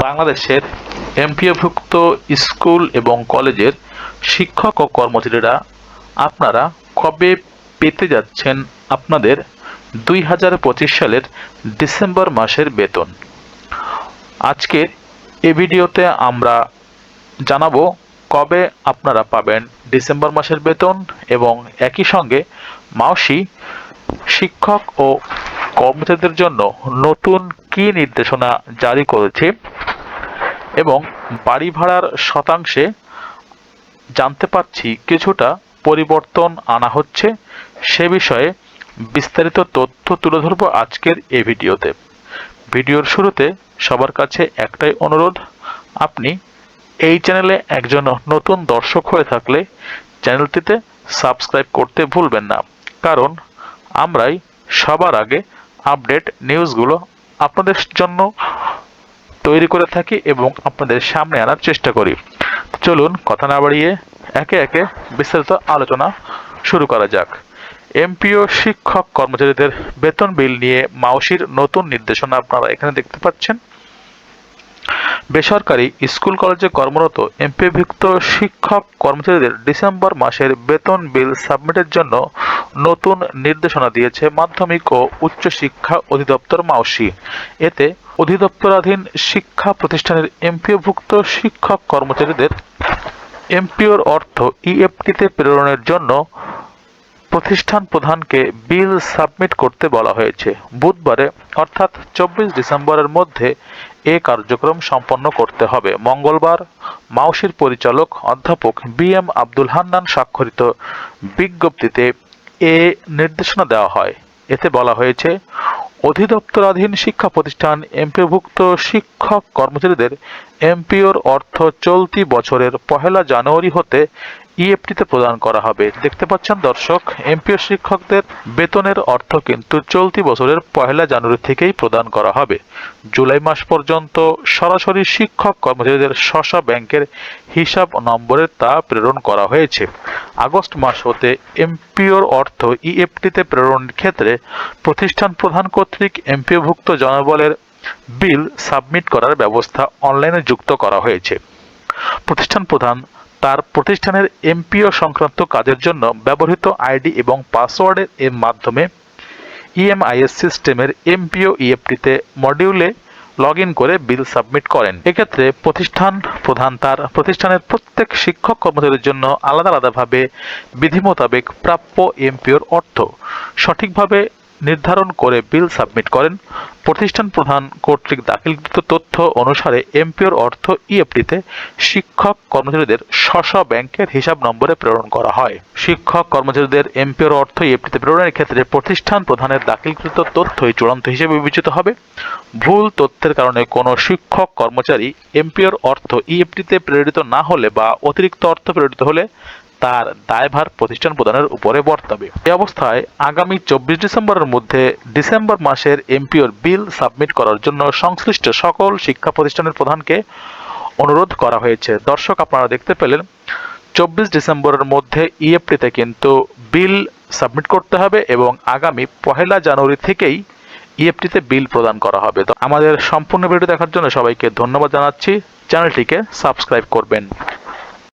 বাংলাদেশের এমপিওভুক্ত স্কুল এবং কলেজের শিক্ষক ও কর্মচারীরা আপনারা কবে পেতে যাচ্ছেন আপনাদের দুই হাজার পঁচিশ সালের ডিসেম্বর মাসের বেতন? আজকের এ ভিডিওতে আমরা জানাব কবে আপনারা পাবেন ডিসেম্বর মাসের বেতন এবং একই সঙ্গে মাওসি শিক্ষক ও কর্মচারীদের জন্য নতুন কী নির্দেশনা জারি করেছে এবং বাড়ি ভাড়ার শতাংশে জানতে পারছি কিছুটা পরিবর্তন আনা হচ্ছে, সে বিষয়ে বিস্তারিত তথ্য তুলে ধরব আজকের এই ভিডিওতে। ভিডিওর শুরুতে সবার কাছে একটাই অনুরোধ, আপনি এই চ্যানেলে একজন নতুন দর্শক হয়ে থাকলে চ্যানেলটিতে সাবস্ক্রাইব করতে ভুলবেন না, কারণ আমরাই সবার আগে আপডেট নিউজগুলো আপনাদের জন্য তৈরি করে থাকি এবং আপনাদের সামনে আনার চেষ্টা করি। চলুন কথা না বাড়িয়ে একে একে বিস্তারিত আলোচনা শুরু করা যাক। এমপিও শিক্ষক কর্মচারীদের বেতন বিল নিয়ে মাওসির নতুন নির্দেশনা আপনারা এখানে দেখতে পাচ্ছেন। বেসরকারি স্কুল কলেজে কর্মরত এমপিভুক্ত শিক্ষক কর্মচারীদের ডিসেম্বর মাসের বেতন বিল সাবমিটের জন্য নতুন নির্দেশনা দিয়েছে মাধ্যমিক ও উচ্চ শিক্ষা অধিদপ্তর মাওসি। এতে অধিদপ্তরাধীন শিক্ষা প্রতিষ্ঠানের এমপিওভুক্ত শিক্ষক কর্মচারীদের এমপিওর অর্থ ইএফটিতে প্রেরণের জন্য প্রতিষ্ঠান প্রধানকে বিল সাবমিট করতে বলা হয়েছে। বুধবারে, অর্থাৎ চব্বিশ ডিসেম্বরের মধ্যে এ কার্যক্রম সম্পন্ন করতে হবে। মঙ্গলবার মাউসির পরিচালক অধ্যাপক বি এম আব্দুল হান্নান স্বাক্ষরিত বিজ্ঞপ্তিতে এ নির্দেশনা দেওয়া হয়। এতে বলা হয়েছে, অধিদপ্তরাধীন শিক্ষা প্রতিষ্ঠান এমপিওভুক্ত শিক্ষক কর্মচারীদের এমপিওর অর্থ চলতি বছরের পহেলা জানুয়ারি হতে ইএফটিতে প্রদান করা হবে। দেখতে পাচ্ছেন দর্শক এমপিও শিক্ষকদের বেতনের অর্থ কিন্তু চলতি বছরের পহেলা জানুয়ারি থেকেই প্রদান করা হবে। জুলাই মাস পর্যন্ত সরাসরি শিক্ষক কর্মচারীদের স্ব ব্যাংকের হিসাব নম্বরে তা প্রেরণ করা হয়েছে। আগস্ট মাস হতে এমপিওর অর্থ ইএফটিতে প্রেরণের ক্ষেত্রে প্রতিষ্ঠান প্রধান কর্তৃক এমপিওভুক্ত জনবলের বিল সাবমিট করার ব্যবস্থা অনলাইনে যুক্ত করা হয়েছে। প্রতিষ্ঠান প্রধান তার প্রতিষ্ঠানের এমপিও সংক্রান্ত কাজের জন্য ব্যবহৃত আইডি এবং পাসওয়ার্ডের এর মাধ্যমে ইএমআইএস সিস্টেমের এমপিও ইএফটিতে মডিউলে লগ করে বিল সাবমিট করেন। এক্ষেত্রে প্রতিষ্ঠান প্রধান তার প্রতিষ্ঠানের প্রত্যেক শিক্ষক কর্মচারীর জন্য আলাদা আলাদাভাবে বিধি মোতাবেক প্রাপ্য এমপিওর অর্থ সঠিকভাবে নির্ধারণ করে বিল সাবমিট করেন। প্রতিষ্ঠান প্রধান কর্তৃক দাখিলকৃত তথ্য অনুসারে এমপিওর অর্থ ইএফটিতে শিক্ষক কর্মচারীদের স্ব ব্যাংকের হিসাব নম্বরে প্রেরণ করা হয়। শিক্ষক কর্মচারীদের এমপিওর অর্থ ইএফটিতে প্রেরণের ক্ষেত্রে প্রতিষ্ঠান প্রধানের দাখিলকৃত তথ্যই চূড়ান্ত হিসেবে বিবেচিত হবে। ভুল তথ্যের কারণে কোনো শিক্ষক কর্মচারী এমপিওর অর্থ ইএফটিতে প্রেরিত না হলে বা অতিরিক্ত অর্থ প্রেরিত হলে তার দায়ভার প্রতিষ্ঠান প্রদানের উপরে বর্তাবে। এ অবস্থায় আগামী চব্বিশ ডিসেম্বরের মধ্যে ডিসেম্বর মাসের এমপিওর বিল সাবমিট করার জন্য সংশ্লিষ্ট সকল শিক্ষা প্রতিষ্ঠানের প্রধানকে অনুরোধ করা হয়েছে। দর্শক, আপনারা দেখতে পেলেন, চব্বিশ ডিসেম্বরের মধ্যে ইএফটিতে কিন্তু বিল সাবমিট করতে হবে এবং আগামী পহেলা জানুয়ারি থেকেই ইএফটিতে বিল প্রদান করা হবে। তো আমাদের সম্পূর্ণ ভিডিও দেখার জন্য সবাইকে ধন্যবাদ জানাচ্ছি। চ্যানেলটিকে সাবস্ক্রাইব করবেন।